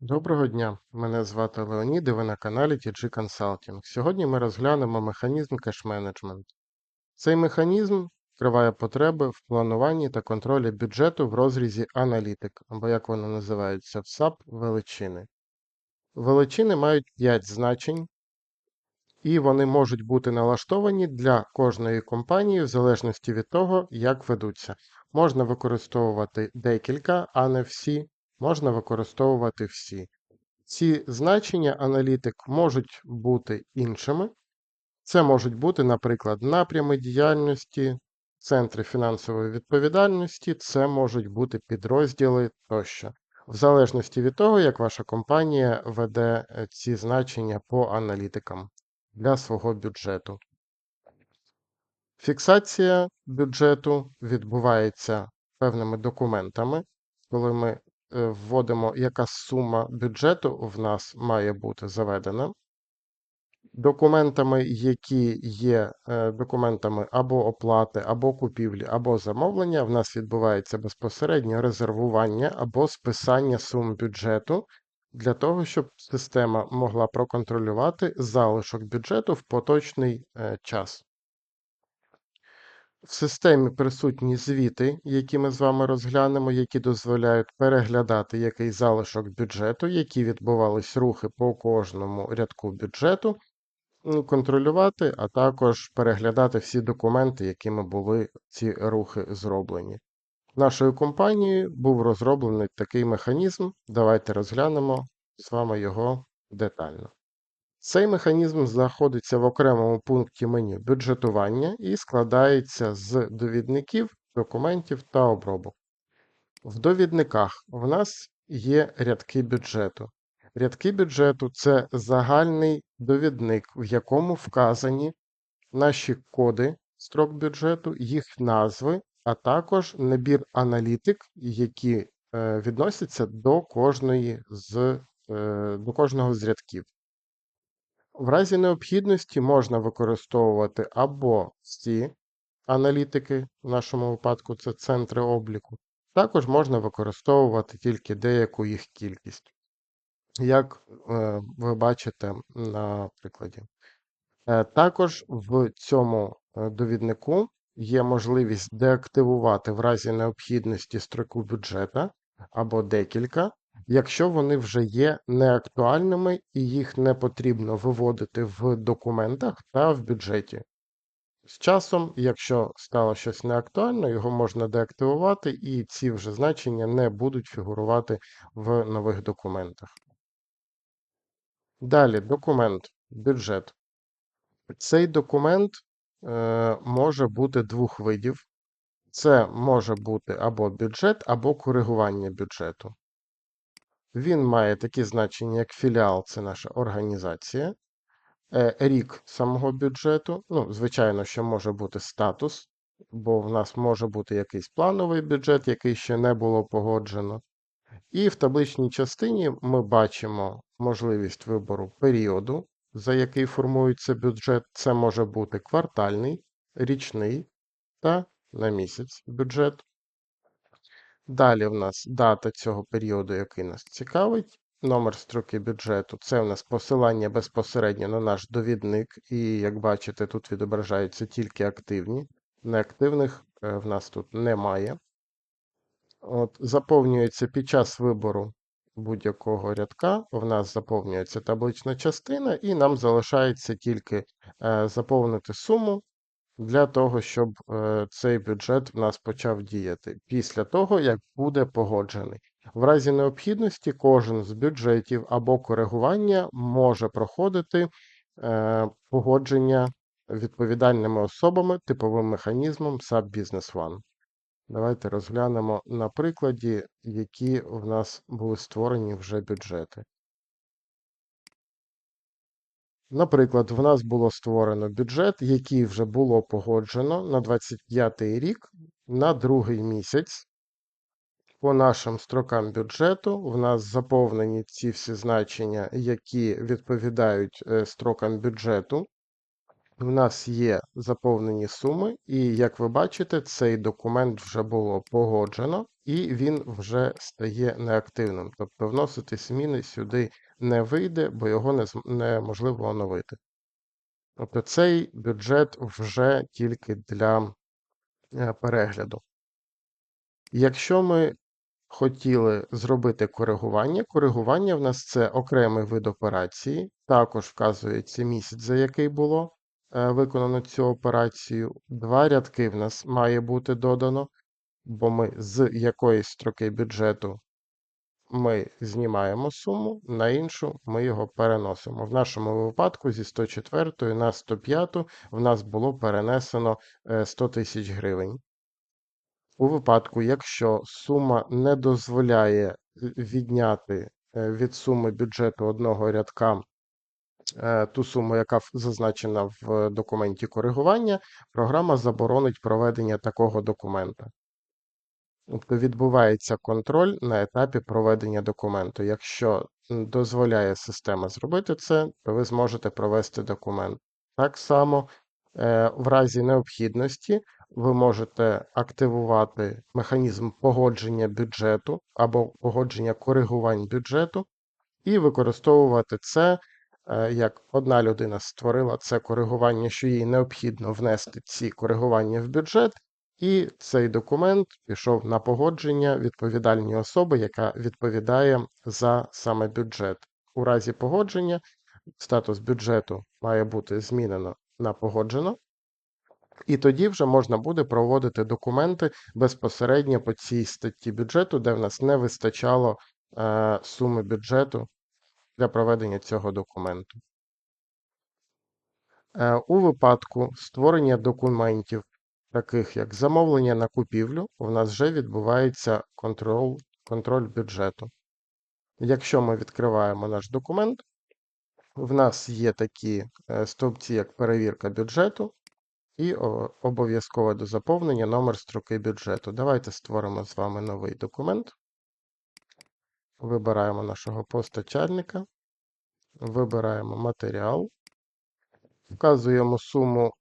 Доброго дня, мене звати Леонід і ви на каналі TG Consulting. Сьогодні ми розглянемо механізм кеш-менеджмент. Цей механізм вкриває потреби в плануванні та контролі бюджету в розрізі аналітик, або як воно називається в SAP величини. Величини мають 5 значень, і вони можуть бути налаштовані для кожної компанії в залежності від того, як ведуться. Можна використовувати декілька, а не всі, можна використовувати всі. Ці значення аналітик можуть бути іншими. Це можуть бути, наприклад, напрями діяльності, центри фінансової відповідальності, це можуть бути підрозділи тощо. В залежності від того, як ваша компанія веде е, ці значення по аналітикам для свого бюджету. Фіксація бюджету відбувається певними документами, коли ми вводимо, яка сума бюджету в нас має бути заведена. Документами, які є е, документами або оплати, або купівлі, або замовлення, в нас відбувається безпосередньо резервування або списання сум бюджету для того, щоб система могла проконтролювати залишок бюджету в поточний е, час. В системі присутні звіти, які ми з вами розглянемо, які дозволяють переглядати який залишок бюджету, які відбувались рухи по кожному рядку бюджету, контролювати, а також переглядати всі документи, якими були ці рухи зроблені. Нашою компанією був розроблений такий механізм. Давайте розглянемо з вами його детально. Цей механізм знаходиться в окремому пункті меню бюджетування і складається з довідників, документів та обробок. В довідниках в нас є рядки бюджету. Рядки бюджету це загальний довідник, в якому вказані наші коди строк бюджету, їх назви, а також набір аналітик, які е, відносяться до кожної з, е, до кожного з рядків. В разі необхідності можна використовувати або всі аналітики, в нашому випадку це центри обліку, також можна використовувати тільки деяку їх кількість, як е, ви бачите на прикладі. Е, Також в цьому е, довіднику є можливість деактивувати в разі необхідності строку бюджета або декілька, якщо вони вже є неактуальними і їх не потрібно виводити в документах та в бюджеті. З часом, якщо стало щось неактуально, його можна деактивувати, і ці вже значення не будуть фігурувати в нових документах. Далі документ, бюджет. Цей документ е, може бути двох видів. Це може бути або бюджет, або коригування бюджету. Він має такі значення, як філіал це наша організація, е, рік самого бюджету. Ну, звичайно, що може бути статус, бо в нас може бути якийсь плановий бюджет, який ще не було погоджено. І в табличній частині ми бачимо можливість вибору періоду, за який формується бюджет. Це може бути квартальний, річний та на місяць бюджет. Далі в нас дата цього періоду, який нас цікавить. Номер строки бюджету це в нас посилання безпосередньо на наш довідник, і, як бачите, тут відображаються тільки активні. Неактивних е, в нас тут немає. От, Заповнюється під час вибору будь-якого рядка, в нас заповнюється таблична частина, і нам залишається тільки е, заповнити суму для того, щоб е, цей бюджет в нас почав діяти після того, як буде погоджений. В разі необхідності кожен з бюджетів або коригування може проходити е, погодження відповідальними особами типовим механізмом SAP Business One. Давайте розглянемо на прикладі, які в нас були створені вже бюджети. Наприклад, в нас було створено бюджет, який вже було погоджено на 25 рік на другий місяць. По нашим строкам бюджету в нас заповнені ці всі значення, які відповідають е, строкам бюджету. В нас є заповнені суми, і як ви бачите, цей документ вже було погоджено, і він вже стає неактивним. Тобто вносити зміни сюди не вийде, бо його не неможливо оновити. Тобто цей бюджет вже тільки для е, перегляду. Якщо ми хотіли зробити коригування, коригування в нас це окремий вид операції, також вказується місяць, за який було е, виконано цю операцію. Два рядки в нас має бути додано, бо ми з якоїсь строки бюджету ми знімаємо суму, на іншу ми його переносимо. В нашому випадку зі 104 на 105 в нас було перенесено е, 100 тисяч гривень. У випадку, якщо сума не дозволяє е, відняти е, від суми бюджету одного рядка е, ту суму, яка зазначена в документі коригування, програма заборонить проведення такого документа. Тобто відбувається контроль на етапі проведення документу. Якщо дозволяє система зробити це, то ви зможете провести документ. Так само, е, в разі необхідності, ви можете активувати механізм погодження бюджету або погодження коригувань бюджету і використовувати це, е, як одна людина створила це коригування, що їй необхідно внести ці коригування в бюджет, і цей документ пішов на погодження відповідальній особи, яка відповідає за саме бюджет. У разі погодження статус бюджету має бути змінено на погоджено, і тоді вже можна буде проводити документи безпосередньо по цій статті бюджету, де в нас не вистачало е, суми бюджету для проведення цього документу. Е, У випадку створення документів, таких як замовлення на купівлю, у нас вже відбувається контроль, контроль бюджету. Якщо ми відкриваємо наш документ, в нас є такі е, стовпці, як перевірка бюджету, і обов'язкове до заповнення номер строки бюджету. Давайте створимо з вами новий документ. Вибираємо нашого постачальника, вибираємо матеріал, вказуємо суму,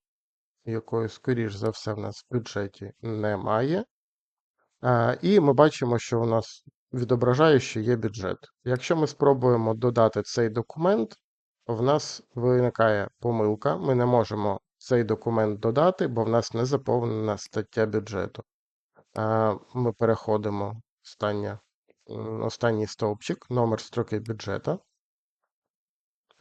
якої, скоріш за все, в нас в бюджеті немає. І ми бачимо, що у нас відображає, що є бюджет. Якщо ми спробуємо додати цей документ, в нас виникає помилка. Ми не можемо цей документ додати, бо в нас не заповнена стаття бюджету. Ми переходимо м, останній стовпчик, номер строки бюджету.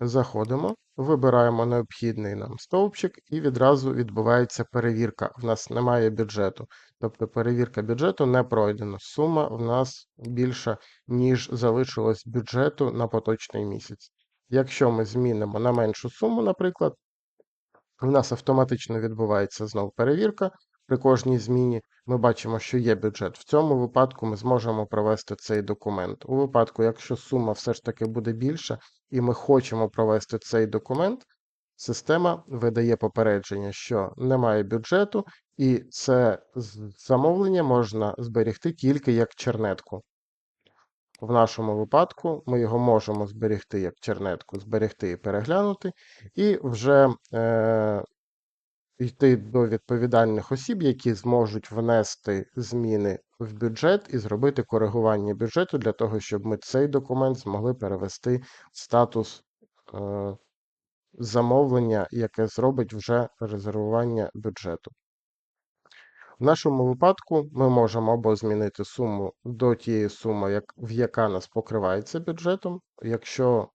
Заходимо, вибираємо необхідний нам стовпчик і відразу відбувається перевірка. В нас немає бюджету. Тобто перевірка бюджету не пройдена. Сума в нас більша, ніж залишилось бюджету на поточний місяць. Якщо ми змінимо на меншу суму, наприклад, в нас автоматично відбувається знов перевірка. При кожній зміні ми бачимо, що є бюджет. В цьому випадку ми зможемо провести цей документ. У випадку, якщо сума все ж таки буде більша, і ми хочемо провести цей документ, система видає попередження, що немає бюджету, і це замовлення можна зберегти тільки як чернетку. В нашому випадку ми його можемо зберегти як чернетку, зберегти і переглянути, і вже е, йти до відповідальних осіб, які зможуть внести зміни в бюджет і зробити коригування бюджету для того, щоб ми цей документ змогли перевести в статус е, замовлення, яке зробить вже резервування бюджету. В нашому випадку ми можемо або змінити суму до тієї суми, як, в яка нас покривається бюджетом. Якщо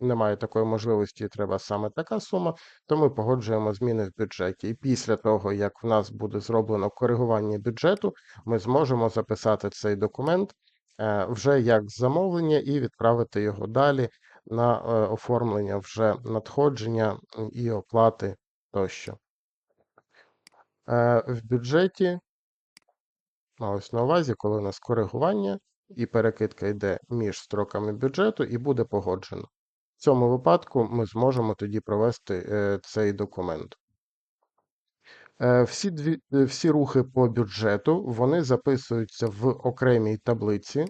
немає такої можливості треба саме така сума, то ми погоджуємо зміни в бюджеті. І після того, як в нас буде зроблено коригування бюджету, ми зможемо записати цей документ е, вже як замовлення і відправити його далі на е, оформлення вже надходження і оплати тощо. Е, В бюджеті малось на увазі, коли у нас коригування і перекидка йде між строками бюджету і буде погоджено. В цьому випадку ми зможемо тоді провести е, цей документ. Е, Всі, дві, е, всі рухи по бюджету вони записуються в окремій таблиці.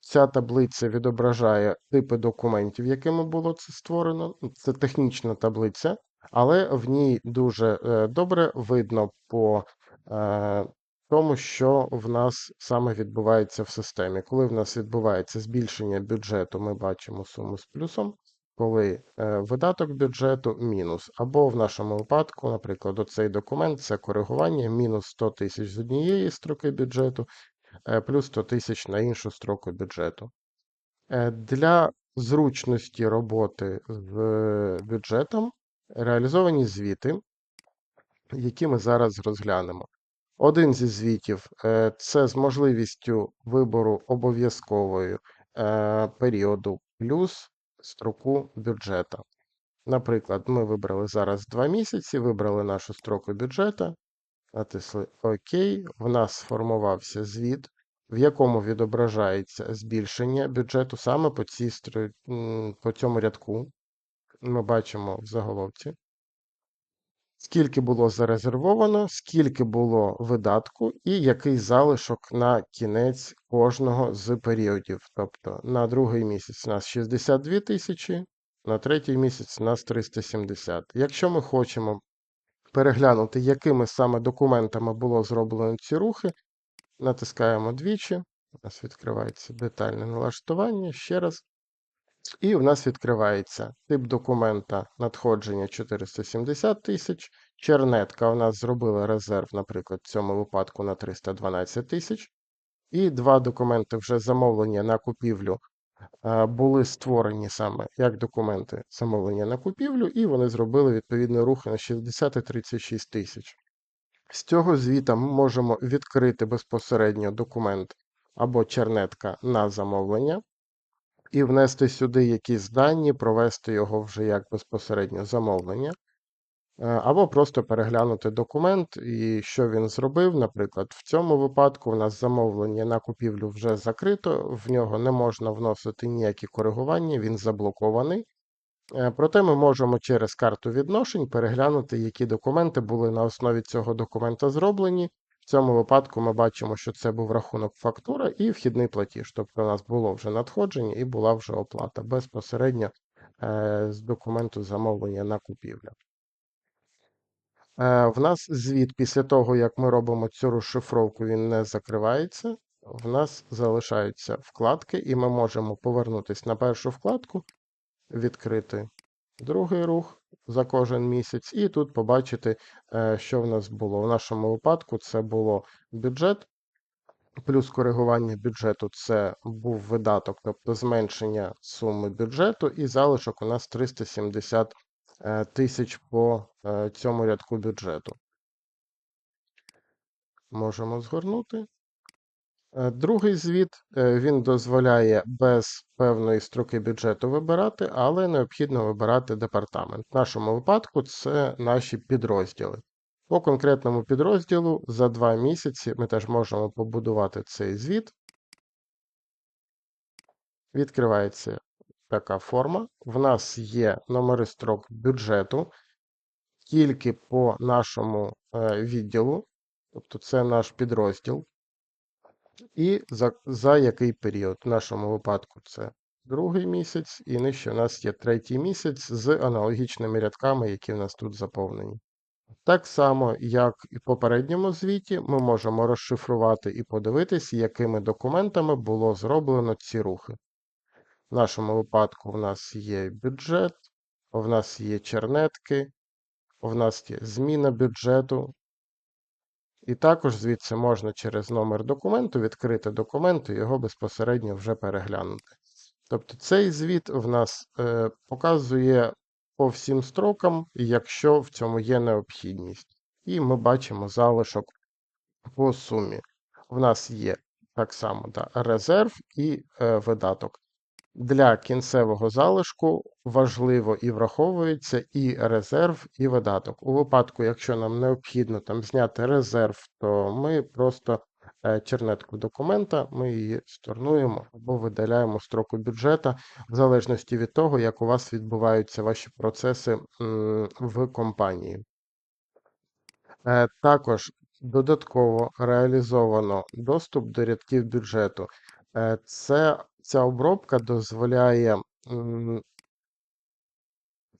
ця таблиця відображає типи документів, якими було це створено. Це технічна таблиця, але в ній дуже добре видно по тому, що в нас саме відбувається в системі. Коли в нас відбувається збільшення бюджету, ми бачимо суму з плюсом. Коли е, видаток бюджету мінус. Або в нашому випадку, наприклад, оцей документ це коригування мінус 100 тисяч з однієї строки бюджету, е, плюс 100 тисяч на іншу строку бюджету. Е, Для зручності роботи з бюджетом реалізовані звіти, які ми зараз розглянемо. Один зі звітів е, це з можливістю вибору обов'язкової е, періоду плюс строку бюджета. Наприклад, ми вибрали зараз 2 місяці, вибрали нашу строку бюджета, натисли ОК, в нас сформувався звіт, в якому відображається збільшення бюджету саме по, цій, по цьому рядку. Ми бачимо в заголовці. Скільки було зарезервовано, скільки було видатку, і який залишок на кінець кожного з періодів. Тобто на другий місяць у нас 62 тисячі, на третій місяць у нас 370. Якщо ми хочемо переглянути, якими саме документами було зроблено ці рухи, натискаємо двічі. У нас відкривається детальне налаштування. Ще раз. І в нас відкривається тип документа надходження 470 тисяч. Чернетка у нас зробила резерв, наприклад, в цьому випадку на 312 тисяч. І два документи вже замовлення на купівлю е, були створені саме як документи замовлення на купівлю, і вони зробили відповідні рухи на 60 і 36 тисяч. З цього звіта ми можемо відкрити безпосередньо документ або чернетка на замовлення і внести сюди якісь дані, провести його вже як безпосередньо замовлення, Е, або просто переглянути документ і що він зробив. Наприклад, в цьому випадку у нас замовлення на купівлю вже закрито, в нього не можна вносити ніякі коригування, він заблокований. Е, Проте ми можемо через карту відношень переглянути, які документи були на основі цього документа зроблені. В цьому випадку ми бачимо, що це був рахунок фактура і вхідний платіж. Тобто у нас було вже надходження і була вже оплата безпосередньо е, з документу замовлення на купівлю. Е, В нас звіт після того, як ми робимо цю розшифровку, він не закривається. В нас залишаються вкладки, і ми можемо повернутися на першу вкладку, відкрити другий рух за кожен місяць, і тут побачити, е, що в нас було. В нашому випадку це було бюджет, плюс коригування бюджету це був видаток, тобто зменшення суми бюджету, і залишок у нас 370 е, тисяч по е, цьому рядку бюджету. Можемо згорнути. Е, Другий звіт е, він дозволяє без певної строки бюджету вибирати, але необхідно вибирати департамент. В нашому випадку це наші підрозділи. По конкретному підрозділу за два місяці ми теж можемо побудувати цей звіт. Відкривається така форма. В нас є номери строк бюджету тільки по нашому е, відділу, тобто це наш підрозділ. І за, за який період? В нашому випадку це другий місяць, і нижче у нас є третій місяць з аналогічними рядками, які в нас тут заповнені. Так само, як і в попередньому звіті, ми можемо розшифрувати і подивитись, якими документами було зроблено ці рухи. В нашому випадку в нас є бюджет, в нас є чернетки, в нас є зміна бюджету, і також звідси можна через номер документу відкрити документ і його безпосередньо вже переглянути. Тобто цей звіт в нас е, показує по всім строкам, якщо в цьому є необхідність. І ми бачимо залишок по сумі. В нас є так само да, резерв і е, видаток. Для кінцевого залишку важливо і враховується і резерв, і видаток. У випадку, якщо нам необхідно там зняти резерв, то ми просто е, чернетку документа, ми її сторнуємо або видаляємо строку бюджета, в залежності від того, як у вас відбуваються ваші процеси в компанії. Е, Також додатково реалізовано доступ до рядків бюджету. Е, Це ця обробка дозволяє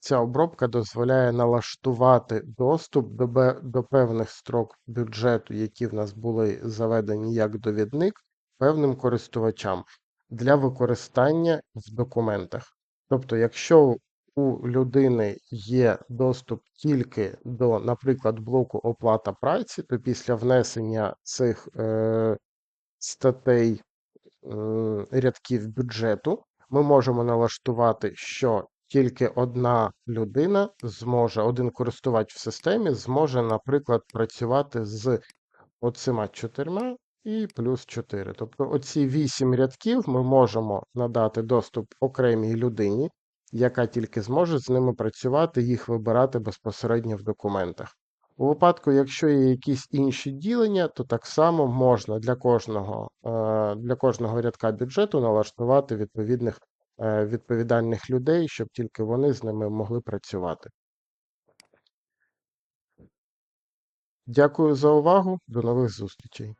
Ця обробка дозволяє налаштувати доступ до, до певних строк бюджету, які в нас були заведені як довідник, певним користувачам для використання в документах. Тобто, якщо у людини є доступ тільки до, наприклад, блоку оплата праці, то після внесення цих е, статей м, рядків бюджету, ми можемо налаштувати, що тільки одна людина зможе, один користувач в системі зможе, наприклад, працювати з оцима чотирма і плюс 4. Тобто оці 8 рядків ми можемо надати доступ окремій людині, яка тільки зможе з ними працювати, їх вибирати безпосередньо в документах. У випадку, якщо є якісь інші ділення, то так само можна для кожного, е, для кожного рядка бюджету налаштувати відповідних відповідальних людей, щоб тільки вони з ними могли працювати. Дякую за увагу. До нових зустрічей.